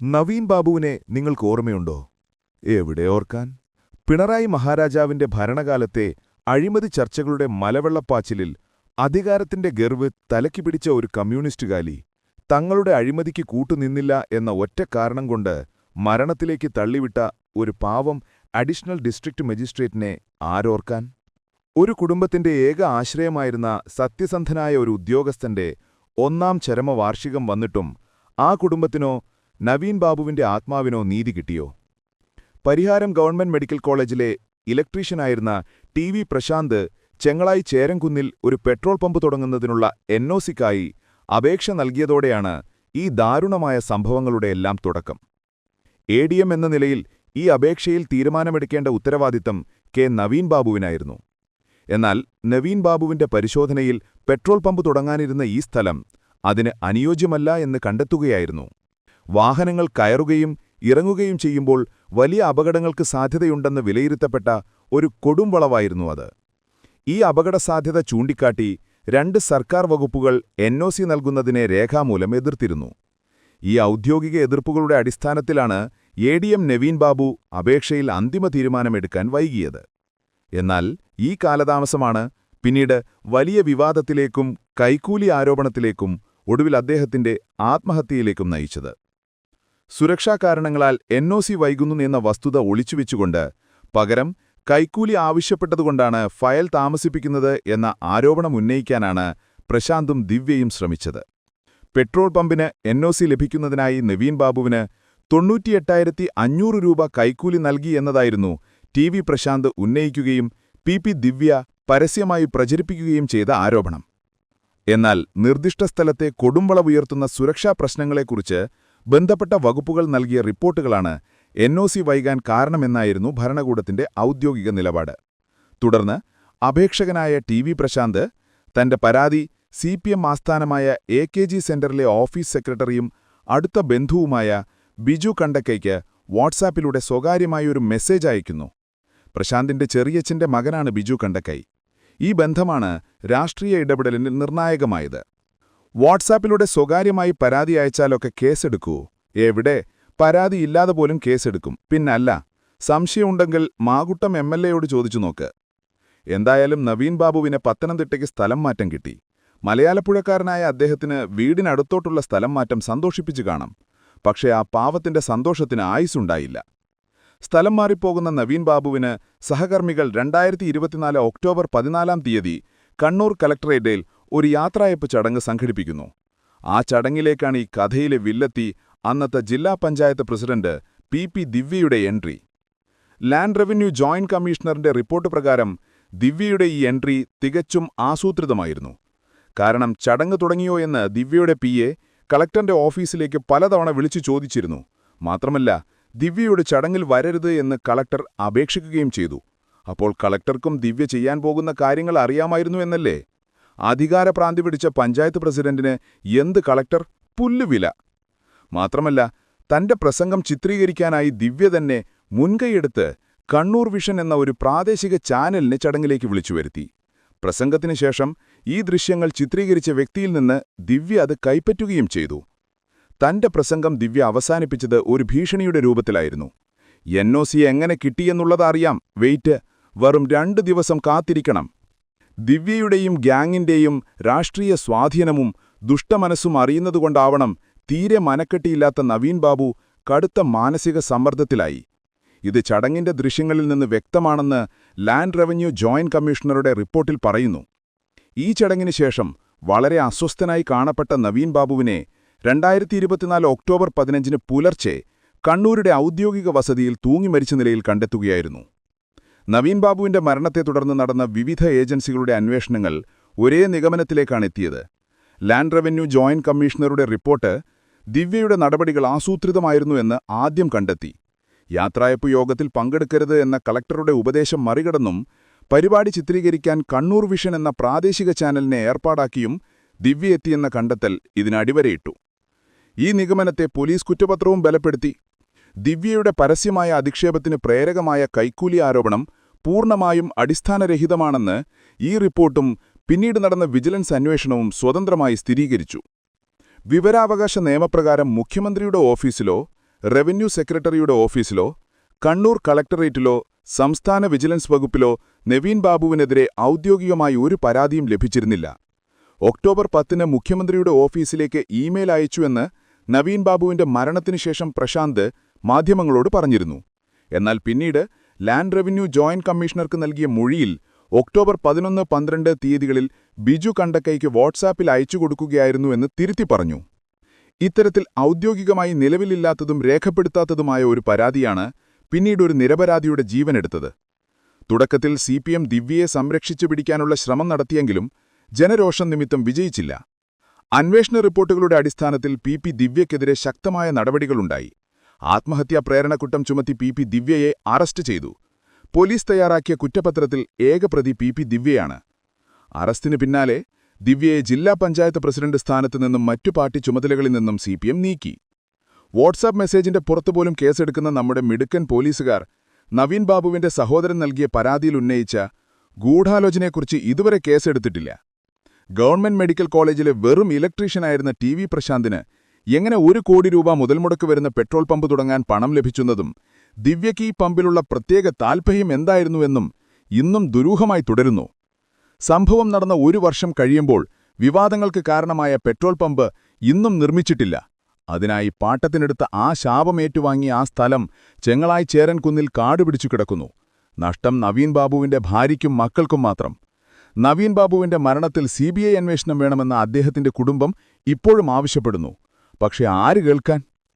നവീൻ ബാബുവിനെ നിങ്ങൾക്ക് ഓർമ്മയുണ്ടോ? എവിടെ ഓർക്കാൻ? പിണറായി മഹാരാജാവിന്റെ ഭരണകാലത്തെ അഴിമതി ചർച്ചകളുടെ മലവെള്ളപ്പാച്ചിലിൽ അധികാരത്തിന്റെ ഗർവ് തലക്കി പിടിച്ച ഒരു കമ്മ്യൂണിസ്റ്റുകാലി തങ്ങളുടെ അഴിമതിക്ക് കൂട്ടുനിന്നില്ല എന്ന ഒറ്റ കാരണം കൊണ്ട് മരണത്തിലേക്ക് തള്ളിവിട്ട ഒരു പാവം അഡീഷണൽ ഡിസ്ട്രിക്ട് മജിസ്ട്രേറ്റിനെ ആരോർക്കാൻ? ഒരു കുടുംബത്തിന്റെ ഏക ആശ്രയമായിരുന്ന സത്യസന്ധനായ ഒരു ഉദ്യോഗസ്ഥന്റെ ഒന്നാം ചരമവാർഷികം വന്നിട്ടും ആ കുടുംബത്തിനോ നവീൻ ബാബുവിന്റെ ആത്മാവിനോ നീതി കിട്ടിയോ? പരിഹാരം ഗവൺമെന്റ് മെഡിക്കൽ കോളേജിലെ ഇലക്ട്രീഷ്യനായിരുന്ന ടി വി പ്രശാന്ത് ചെങ്ങളായി ചേരംകുന്നിൽ ഒരു പെട്രോൾ പമ്പ് തുടങ്ങുന്നതിനുള്ള എൻഒസിക്കായി അപേക്ഷ നൽകിയതോടെയാണ് ഈ ദാരുണമായ സംഭവങ്ങളുടെ എല്ലാം തുടക്കം. എ ഡി എം എന്ന നിലയിൽ ഈ അപേക്ഷയിൽ തീരുമാനമെടുക്കേണ്ട ഉത്തരവാദിത്തം കെ നവീൻ ബാബുവിനായിരുന്നു. എന്നാൽ നവീൻ ബാബുവിന്റെ പരിശോധനയിൽ പെട്രോൾ പമ്പ് തുടങ്ങാനിരുന്ന ഈ സ്ഥലം അതിന് അനുയോജ്യമല്ല എന്ന് കണ്ടെത്തുകയായിരുന്നു. വാഹനങ്ങൾ കയറുകയും ഇറങ്ങുകയും ചെയ്യുമ്പോൾ വലിയ അപകടങ്ങൾക്ക് സാധ്യതയുണ്ടെന്ന് വിലയിരുത്തപ്പെട്ട ഒരു കൊടുംവളവായിരുന്നു അത്. ഈ അപകട സാധ്യത ചൂണ്ടിക്കാട്ടി രണ്ട് സർക്കാർ വകുപ്പുകൾ എൻ ഒ സി നൽകുന്നതിനെ രേഖാമൂലം എതിർത്തിരുന്നു. ഈ ഔദ്യോഗിക എതിർപ്പുകളുടെ അടിസ്ഥാനത്തിലാണ് A D M Naveen Babu അപേക്ഷയിൽ അന്തിമ തീരുമാനമെടുക്കാൻ വൈകിയത്. എന്നാൽ ഈ കാലതാമസമാണ് പിന്നീട് വലിയ വിവാദത്തിലേക്കും കൈക്കൂലി ആരോപണത്തിലേക്കും ഒടുവിൽ അദ്ദേഹത്തിന്റെ ആത്മഹത്യയിലേക്കും നയിച്ചത്. സുരക്ഷാ കാരണങ്ങളാൽ എൻ ഒ സി വൈകുന്നു എന്ന വസ്തുത ഒളിച്ചുവെച്ചുകൊണ്ട് പകരം കൈക്കൂലി ആവശ്യപ്പെട്ടതുകൊണ്ടാണ് ഫയൽ താമസിപ്പിക്കുന്നത് എന്ന ആരോപണം ഉന്നയിക്കാനാണ് പ്രശാന്തും ദിവ്യയും ശ്രമിച്ചത്. പെട്രോൾ പമ്പിന് എൻ ഒ സി ലഭിക്കുന്നതിനായി നവീൻ ബാബുവിന് തൊണ്ണൂറ്റിയെട്ടായിരത്തി അഞ്ഞൂറ് രൂപ കൈക്കൂലി നൽകി എന്നതായിരുന്നു ടി വി പ്രശാന്ത് ഉന്നയിക്കുകയും പി പി ദിവ്യ പരസ്യമായി പ്രചരിപ്പിക്കുകയും ചെയ്ത ആരോപണം. എന്നാൽ നിർദ്ദിഷ്ട സ്ഥലത്തെ കൊടുമ്പളവുയർത്തുന്ന സുരക്ഷാ പ്രശ്നങ്ങളെക്കുറിച്ച് ബന്ധപ്പെട്ട വകുപ്പുകൾ നൽകിയ റിപ്പോർട്ടുകളാണ് എൻ ഒ സി വൈകാൻ കാരണമെന്നായിരുന്നു ഭരണകൂടത്തിന്റെ ഔദ്യോഗിക നിലപാട്. തുടർന്ന് അപേക്ഷകനായ ടി വി പ്രശാന്ത് തന്റെ പരാതി സി പി എം ആസ്ഥാനമായ എ കെ ജി സെന്ററിലെ ഓഫീസ് സെക്രട്ടറിയും അടുത്ത ബന്ധുവുമായ ബിജു കണ്ടക്കയ്ക്ക് വാട്സാപ്പിലൂടെ സ്വകാര്യമായൊരു മെസ്സേജ് അയക്കുന്നു. പ്രശാന്തിന്റെ ചെറിയച്ഛന്റെ മകനാണ് ബിജു കണ്ടക്കൈ. ഈ ബന്ധമാണ് രാഷ്ട്രീയ ഇടപെടലിന് നിർണായകമായത്. വാട്സാപ്പിലൂടെ സ്വകാര്യമായി പരാതി അയച്ചാലൊക്കെ കേസെടുക്കൂ. എവിടെ? പരാതി ഇല്ലാതെ പോലും കേസെടുക്കും. പിന്നല്ല സംശയമുണ്ടെങ്കിൽ മാകുട്ടം എം എൽ എയോട് ചോദിച്ചു നോക്ക്. എന്തായാലും നവീൻ ബാബുവിനെ പത്തനംതിട്ടയ്ക്ക് സ്ഥലം മാറ്റം കിട്ടി. മലയാളപ്പുഴക്കാരനായ അദ്ദേഹത്തിന് വീടിനടുത്തോട്ടുള്ള സ്ഥലം മാറ്റം സന്തോഷിപ്പിച്ചു കാണാം. പക്ഷേ ആ പാവത്തിന്റെ സന്തോഷത്തിന് ആയുസുണ്ടായില്ല സ്ഥലം മാറിപ്പോകുന്ന നവീൻ ബാബുവിന് സഹകർമ്മികൾ രണ്ടായിരത്തി ഇരുപത്തിനാല് ഒക്ടോബർ പതിനാലാം തീയതി കണ്ണൂർ കലക്ടറേറ്റിൽ ഒരു യാത്രായപ്പ് ചടങ്ങ് സംഘടിപ്പിക്കുന്നു. ആ ചടങ്ങിലേക്കാണ് ഈ കഥയിലെ വില്ലെത്തി അന്നത്തെ ജില്ലാ പഞ്ചായത്ത് പ്രസിഡന്റ് പി പി ദിവ്യയുടെ എൻട്രി. ലാൻഡ് റവന്യൂ ജോയിന്റ് കമ്മീഷണറിന്റെ റിപ്പോർട്ട് പ്രകാരം ദിവ്യയുടെ ഈ എൻട്രി തികച്ചും ആസൂത്രിതമായിരുന്നു. കാരണം ചടങ്ങ് തുടങ്ങിയോ എന്ന് ദിവ്യയുടെ പി കളക്ടറിന്റെ ഓഫീസിലേക്ക് പലതവണ വിളിച്ചു ചോദിച്ചിരുന്നു. മാത്രമല്ല ദിവ്യയുടെ ചടങ്ങിൽ വരരുത് എന്ന് കളക്ടർ അപേക്ഷിക്കുകയും ചെയ്തു. അപ്പോൾ കളക്ടർക്കും ദിവ്യ ചെയ്യാൻ പോകുന്ന കാര്യങ്ങൾ അറിയാമായിരുന്നു എന്നല്ലേ? അധികാരപ്രാന്തി പിടിച്ച പഞ്ചായത്ത് പ്രസിഡന്റിന് എന്ത് കളക്ടർ? പുല്ലുവില. മാത്രമല്ല തന്റെ പ്രസംഗം ചിത്രീകരിക്കാനായി ദിവ്യ തന്നെ മുൻകൈയെടുത്ത് കണ്ണൂർ വിഷൻ എന്ന ഒരു പ്രാദേശിക ചാനലിനെ ചടങ്ങിലേക്ക് വിളിച്ചു വരുത്തി. പ്രസംഗത്തിന് ശേഷം ഈ ദൃശ്യങ്ങൾ ചിത്രീകരിച്ച വ്യക്തിയിൽ നിന്ന് ദിവ്യ അത് കൈപ്പറ്റുകയും ചെയ്തു. തന്റെ പ്രസംഗം ദിവ്യ അവസാനിപ്പിച്ചത് ഒരു ഭീഷണിയുടെ രൂപത്തിലായിരുന്നു. എൻ എങ്ങനെ കിട്ടിയെന്നുള്ളതറിയാം വെയിറ്റ് വെറും രണ്ട് ദിവസം കാത്തിരിക്കണം. ദിവ്യയുടെയും ഗ്യാങ്ങിന്റെയും രാഷ്ട്രീയ സ്വാധീനവും ദുഷ്ടമനസ്സും അറിയുന്നതുകൊണ്ടാവണം തീരെ മനക്കെട്ടിയില്ലാത്ത നവീൻ ബാബു കടുത്ത മാനസിക സമ്മർദ്ദത്തിലായി. ഇത് ചടങ്ങിന്റെ ദൃശ്യങ്ങളിൽ നിന്ന് വ്യക്തമാണെന്ന് ലാൻഡ് റവന്യൂ ജോയിന്റ് കമ്മീഷണറുടെ റിപ്പോർട്ടിൽ പറയുന്നു. ഈ ചടങ്ങിന് ശേഷം വളരെ അസ്വസ്ഥനായി കാണപ്പെട്ട നവീൻ ബാബുവിനെ രണ്ടായിരത്തി ഇരുപത്തിനാല് ഒക്ടോബർ പതിനഞ്ചിന് പുലർച്ചെ കണ്ണൂരുടെ ഔദ്യോഗിക വസതിയിൽ തൂങ്ങിമരിച്ച നിലയിൽ കണ്ടെത്തുകയായിരുന്നു. നവീൻ ബാബുവിന്റെ മരണത്തെ തുടർന്ന് നടന്ന വിവിധ ഏജൻസികളുടെ അന്വേഷണങ്ങൾ ഒരേ നിഗമനത്തിലേക്കാണ് എത്തിയത് ലാൻഡ് റവന്യൂ ജോയിന്റ് കമ്മീഷണറുടെ റിപ്പോർട്ട് ദിവ്യയുടെ നടപടികൾ ആസൂത്രിതമായിരുന്നു എന്ന് ആദ്യം കണ്ടെത്തി. യാത്രായപ്പ് യോഗത്തിൽ പങ്കെടുക്കരുത് എന്ന കളക്ടറുടെ ഉപദേശം മറികടന്നും പരിപാടി ചിത്രീകരിക്കാൻ കണ്ണൂർ വിഷൻ എന്ന പ്രാദേശിക ചാനലിനെ ഏർപ്പാടാക്കിയും ദിവ്യ എത്തിയെന്ന കണ്ടെത്തൽ ഇതിനടിവരയിട്ടു ഈ നിഗമനത്തെ പോലീസ് കുറ്റപത്രവും ബലപ്പെടുത്തി. ദിവ്യയുടെ പരസ്യമായ അധിക്ഷേപത്തിന് പ്രേരകമായ കൈക്കൂലി ആരോപണം പൂർണമായും അടിസ്ഥാനരഹിതമാണെന്ന് ഈ റിപ്പോർട്ടും പിന്നീട് നടന്ന വിജിലൻസ് അന്വേഷണവും സ്വതന്ത്രമായി സ്ഥിരീകരിച്ചു. വിവരാവകാശ നിയമപ്രകാരം മുഖ്യമന്ത്രിയുടെ ഓഫീസിലോ റവന്യൂ സെക്രട്ടറിയുടെ ഓഫീസിലോ കണ്ണൂർ കളക്ടറേറ്റിലോ സംസ്ഥാന വിജിലൻസ് വകുപ്പിലോ നവീൻ ബാബുവിനെതിരെ ഔദ്യോഗികമായി ഒരു പരാതിയും ലഭിച്ചിരുന്നില്ല. ഒക്ടോബർ പത്തിന് മുഖ്യമന്ത്രിയുടെ ഓഫീസിലേക്ക് ഇമെയിൽ അയച്ചുവെന്ന് നവീൻ ബാബുവിന്റെ മരണത്തിനുശേഷം പ്രശാന്ത് മാധ്യമങ്ങളോട് പറഞ്ഞിരുന്നു. എന്നാൽ പിന്നീട് ലാൻഡ് റവന്യൂ ജോയിന്റ് കമ്മീഷണർക്ക് നൽകിയ മൊഴിയിൽ ഒക്ടോബർ പതിനൊന്ന് പന്ത്രണ്ട് തീയതികളിൽ ബിജു കണ്ടക്കൈക്ക് വാട്സാപ്പിൽ അയച്ചു കൊടുക്കുകയായിരുന്നു എന്ന് തിരുത്തി പറഞ്ഞു. ഇത്തരത്തിൽ ഔദ്യോഗികമായി നിലവിലില്ലാത്തതും രേഖപ്പെടുത്താത്തതുമായ ഒരു പരാതിയാണ് പിന്നീട് ഒരു നിരപരാധിയുടെ ജീവനെടുത്തത്. തുടക്കത്തിൽ സി പി എം ദിവ്യയെ സംരക്ഷിച്ചു പിടിക്കാനുള്ള ശ്രമം നടത്തിയെങ്കിലും ജനരോഷം നിമിത്തം വിജയിച്ചില്ല. അന്വേഷണ റിപ്പോർട്ടുകളുടെ അടിസ്ഥാനത്തിൽ പി പി ദിവ്യക്കെതിരെ ശക്തമായ നടപടികളുണ്ടായി. ആത്മഹത്യാ പ്രേരണക്കുറ്റം ചുമത്തി പി പി ദിവ്യയെ അറസ്റ്റ് ചെയ്തു. പോലീസ് തയ്യാറാക്കിയ കുറ്റപത്രത്തിൽ ഏകപ്രതി പി പി ദിവ്യയാണ്. അറസ്റ്റിന് പിന്നാലെ ദിവ്യയെ ജില്ലാ പഞ്ചായത്ത് പ്രസിഡന്റ് സ്ഥാനത്ത് നിന്നും മറ്റു പാർട്ടി ചുമതലകളിൽ നിന്നും സി നീക്കി. വാട്സാപ്പ് മെസ്സേജിന്റെ പുറത്തുപോലും കേസെടുക്കുന്ന നമ്മുടെ മിടുക്കൻ പോലീസുകാർ നവീൻ ബാബുവിന്റെ സഹോദരൻ നൽകിയ പരാതിയിൽ ഉന്നയിച്ച ഗൂഢാലോചനയെക്കുറിച്ച് ഇതുവരെ കേസെടുത്തിട്ടില്ല. ഗവൺമെന്റ് മെഡിക്കൽ കോളേജിലെ വെറും ഇലക്ട്രീഷ്യനായിരുന്ന ടി വി പ്രശാന്തിന് എങ്ങനെ ഒരു കോടി രൂപ മുതൽമുടക്ക് വരുന്ന പെട്രോൾ പമ്പ് തുടങ്ങാൻ പണം ലഭിച്ചെന്നതും ദിവ്യയ്ക്ക് ഈ പമ്പിലുള്ള പ്രത്യേക താൽപ്പര്യം എന്തായിരുന്നുവെന്നും ഇന്നും ദുരൂഹമായി തുടരുന്നു. സംഭവം നടന്ന ഒരു വർഷം കഴിയുമ്പോൾ വിവാദങ്ങൾക്ക് കാരണമായ പെട്രോൾ പമ്പ് ഇന്നും നിർമ്മിച്ചിട്ടില്ല. അതിനായി പാട്ടത്തിനെടുത്ത ആ ശാപമേറ്റുവാങ്ങിയ ആ സ്ഥലം ചെങ്ങളായി ചേരൻകുന്നിൽ കാടുപിടിച്ചു കിടക്കുന്നു. നഷ്ടം നവീൻ ബാബുവിന്റെ ഭാര്യയ്ക്കും മക്കൾക്കും മാത്രം. നവീൻ ബാബുവിന്റെ മരണത്തിൽ സി അന്വേഷണം വേണമെന്ന അദ്ദേഹത്തിന്റെ കുടുംബം ഇപ്പോഴും ആവശ്യപ്പെടുന്നു. പക്ഷെ ആര് കേൾക്കാൻ?